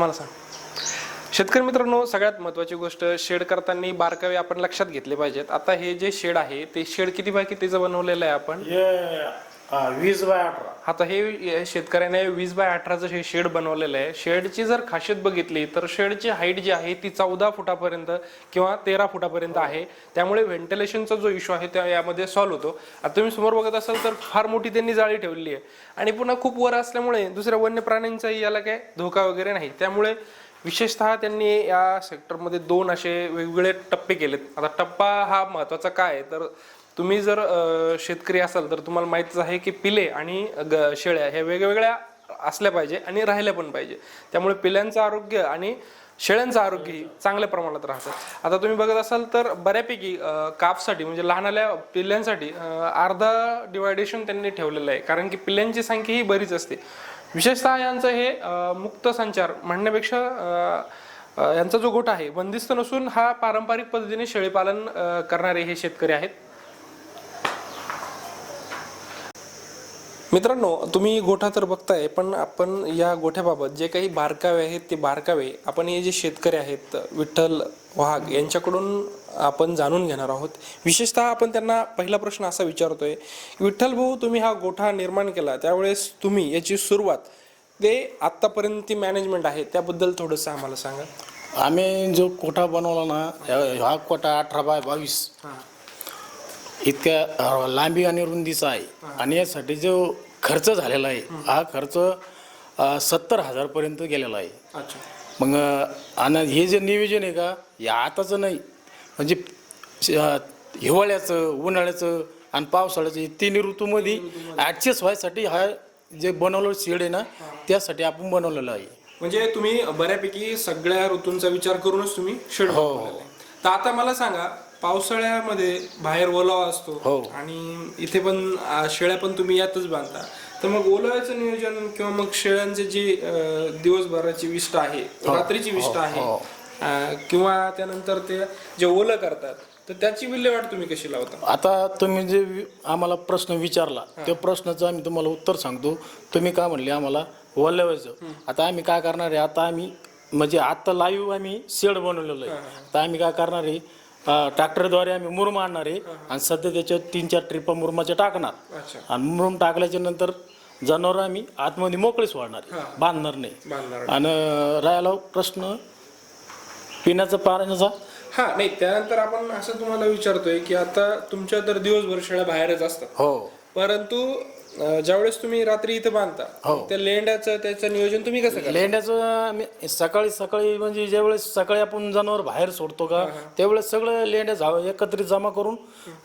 मला सांग. शेतकरी मित्रांनो सगळ्यात महत्वाची गोष्ट शेड करताना बारकावे आपण लक्षात घेतले पाहिजेत. आता हे जे शेड आहे ते शेड किती बाय कितीचं बनवलेलं आहे आपण? हे हा, वीस बाय अठरा. आता हे शेतकऱ्याने वीस बाय अठराचं हे शेड बनवलेलं आहे. शेडची जर खासियत बघितली तर शेडची हाईट जी आहे ती चौदा फुटापर्यंत किंवा तेरा फुटापर्यंत आहे. त्यामुळे व्हेंटिलेशनचा जो इश्यू आहे त्या यामध्ये सॉल्व्ह होतो. आता तुम्ही समोर बघत असाल तर फार मोठी त्यांनी जाळी ठेवलेली आहे. आणि पुन्हा खूप वर असल्यामुळे दुसऱ्या वन्य प्राण्यांचाही याला काय धोका वगैरे नाही. त्यामुळे विशेषतः त्यांनी या सेक्टरमध्ये दोन असे वेगवेगळे टप्पे केलेत. आता टप्पा हा महत्त्वाचा काय आहे? तर तुम्ही जर शेतकरी असाल तर तुम्हाला माहितच आहे की पिले आणि ग- शेळ्या ह्या वेगवेगळ्या असल्या पाहिजे आणि राहिल्या पण पाहिजे. त्यामुळे पिल्यांचं आरोग्य आणि शेळ्यांचं आरोग्यही चांगल्या प्रमाणात राहतं. आता तुम्ही बघत असाल तर बऱ्यापैकी कापसाठी म्हणजे लहानाल्या पिल्ल्यांसाठी अर्धा डिवायडेशन त्यांनी ठेवलेलं आहे. कारण की पिल्यांची संख्या ही बरीच असते. विशेषतः यांचं हे मुक्त संचार म्हणण्यापेक्षा यांचा जो गोठा आहे बंदिस्त नसून हा पारंपरिक पद्धतीने शेळीपालन करणारे हे शेतकरी आहेत. मित्रांनो तुम्ही गोठा तर बघताय पण आपण या गोठ्याबाबत जे काही बारकावे आहेत ते बारकावे आपण हे जे शेतकरी आहेत विठ्ठल वाघ यांच्याकडून आपण जाणून घेणार आहोत. विशेषतः आपण त्यांना पहिला प्रश्न असा विचारतोय विठ्ठल भाऊ तुम्ही हा गोठा निर्माण केला त्यावेळेस तुम्ही याची सुरुवात ते आत्तापर्यंत ती मॅनेजमेंट आहे त्याबद्दल थोडंसं आम्हाला सांगा. आम्ही जो कोठा बनवला ना हा कोठा अठरा बाय बावीस इतक्या लांबी आणि रुंदीचा आहे. आणि यासाठी जो खर्च झालेला आहे हा खर्च सत्तर हजारपर्यंत गेलेला आहे. मग आणि हे जे नियोजन आहे का हे आताचं नाही. म्हणजे हिवाळ्याचं उन्हाळ्याचं आणि पावसाळ्याचं हे तिन्ही ऋतूमध्ये ॲडजस्ट व्हायसाठी हा जे बनवलं शेड आहे ना त्यासाठी आपण बनवलेलं आहे. म्हणजे तुम्ही बऱ्यापैकी सगळ्या ऋतूंचा विचार करूनच तुम्ही शेड हो. आहे. तर आता मला सांगा पावसाळ्यामध्ये बाहेर ओलावा असतो हो. आणि इथे पण आ, शेळ्या पण तुम्ही यातच बांधता. तर मग ओलाव्याचं नियोजन किंवा मग शेळ्यांचे जी अ, दिवसभराची विष्ट आहे रात्रीची विष्ट आहे हो. अ, किंवा त्यानंतर ते जे ओलं करतात तर त्याची विल्हेवाट तुम्ही कशी लावता? आता तुम्ही जे वि- आम्हाला प्रश्न विचारला त्या प्रश्नाचं आम्ही तुम्हाला उत्तर सांगतो. तुम्ही काय म्हणले आम्हाला वल्लवायचं आता आम्ही काय करणार आहे? आता आम्ही म्हणजे आता लाईव्ह आम्ही शेड बनवलेलं आहे. तर आम्ही काय करणार आहे? ट्रॅक्टरद्वारे आम्ही मुरुम आणणार आहे. आणि सध्या त्याच्यावर तीन चार ट्रिपा मुरुमाच्या टाकणार. अच्छा. आणि मुरुम टाकल्याच्या नंतर जनावर आम्ही आतमध्ये मोकळे सोडणार आहे. बांधणार नाही. बांधणार आणि राहिला प्रश्न पिण्याचा पाण्याचा? हा नाही त्यानंतर आपण असं तुम्हाला विचारतोय की आता तुमच्या तर दिवसभर शेळ्या बाहेरच असतात. हो. परंतु अं, ज्यावेळेस तुम्ही रात्री इथे बांधता त्या लेंड्याचं त्याचं नियोजन तुम्ही कसं करता? लेंड्याचं आम्ही सकाळी सकाळी म्हणजे ज्यावेळेस सकाळी आपण जनावर बाहेर सोडतो का त्यावेळेस सगळं लेंड्या एकत्रित जमा करून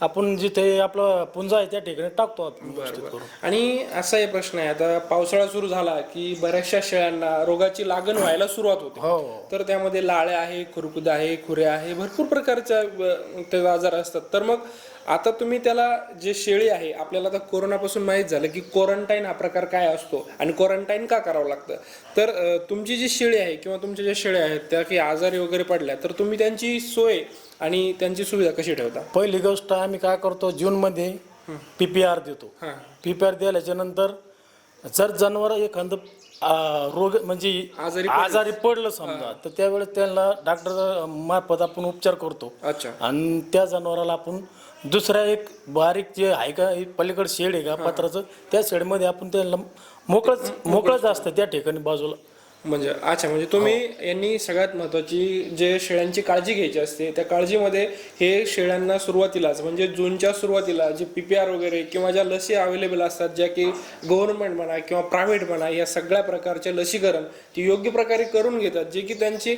आपण जिथे आपलं पुंजा आहे त्या ठिकाणी टाकतो आपण व्यवस्थित करून. आणि असा एक प्रश्न आहे आता पावसाळा सुरू झाला की बऱ्याचशा शेळ्यांना रोगाची लागण व्हायला सुरुवात होते. हो. तर त्यामध्ये लाळ्या आहे खुरकुद आहे खुऱ्या आहे भरपूर प्रकारच्या अ, ते आजार असतात. तर मग आता तुम्ही त्याला जे शेळी आहे आपल्याला आता कोरोनापासून माहीत झालं की क्वारंटाईन हा प्रकार काय असतो आणि क्वारंटाईन का करावं लागतं? तर तुमची जी शेळी आहे किंवा तुमच्या ज्या शेळ्या आहेत त्या काही आजारी वगैरे पडल्या तर तुम्ही त्यांची सोय आणि त्यांची सुविधा कशी ठेवता? पहिली गोष्ट आम्ही काय करतो जूनमध्ये पी पी आर देतो. हां. पी पी आर दिल्याच्या नंतर जर जनावर एखादं रोग म्हणजे आजारी आजारी पडलं समजा तर त्यावेळेस त्यांना डॉक्टर मार्फत आपण उपचार करतो. अच्छा. आणि त्या जनावराला आपण दुसऱ्या एक बारीक जे आहे का हे पलीकडे शेड आहे का पत्राचं त्या शेडमध्ये आपण त्यांना मोकळंच मोकळंच असतं त्या ठिकाणी बाजूला. म्हणजे अच्छा म्हणजे तुम्ही यांनी सगळ्यात महत्वाची जे शेळ्यांची काळजी घ्यायची असते त्या काळजीमध्ये हे शेळ्यांना सुरुवातीलाच म्हणजे जूनच्या सुरुवातीला जे पी पी आर वगैरे किंवा ज्या लसी अवेलेबल असतात ज्या की गव्हर्नमेंट म्हणा किंवा प्रायव्हेट म्हणा या सगळ्या प्रकारचे लसीकरण ती योग्य प्रकारे करून घेतात जे की त्यांची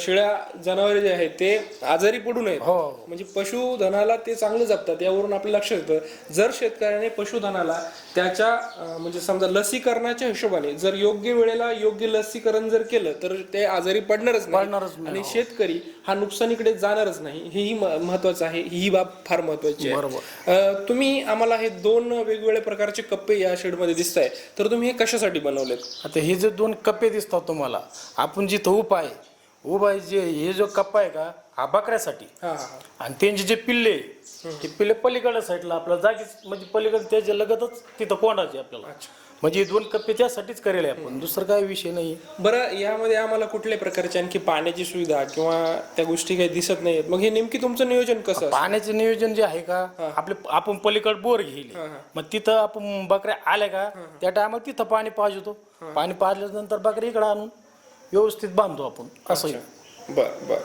शेळ्या जनावरे जे आहेत ते आजारी पडू नयेत. हो. म्हणजे पशुधनाला ते चांगलं जपतात यावरून आपलं लक्ष येतं. जर शेतकऱ्याने पशुधनाला त्याच्या म्हणजे समजा लसीकरणाच्या हिशोबाने जर योग्य वेळेला योग्य लसीकरण जर केलं तर ते आजारी पडणारच पडणारच नाही आणि शेतकरी हा नुकसानीकडे जाणारच नाही. हेही म- महत्वाचं आहे. ही बाब फार महत्वाची आहे. अं, तुम्ही आम्हाला हे दोन वेगवेगळ्या प्रकारचे कप्पे या शेडमध्ये दिसत आहे तर तुम्ही हे कशासाठी बनवलेत? आता हे जे दोन कप्पे दिसतात तुम्हाला आपण जिथं उभा आहे उभा आहे जे हे जो कप्पा आहे का हा बकऱ्यासाठी. हा हा हा. आणि त्यांचे जे पिल्ले ते पिल्ले पलीकडल्या साईडला आपल्या जागीच म्हणजे पलीकडे त्याच्या लगतच तिथं कोंडायचे आपल्याला. म्हणजे दोन कप्पे त्यासाठीच करेल आहे आपण दुसरं काय विषय नाही. बरं यामध्ये आम्हाला कुठल्या प्रकारची आणखी पाण्याची सुविधा किंवा त्या गोष्टी काही दिसत नाहीत मग हे नेमकी तुमचं नियोजन कसं? पाण्याचं नियोजन जे आहे का आपले आपण पलीकड बोर घेईल. मग तिथं आपण बकऱ्या आल्या का त्या टायमाला तिथं पाणी पाजतो. पाणी पाजल्यानंतर बकऱ्या इकडे आणून व्यवस्थित बांधतो आपण. असं. बर बर.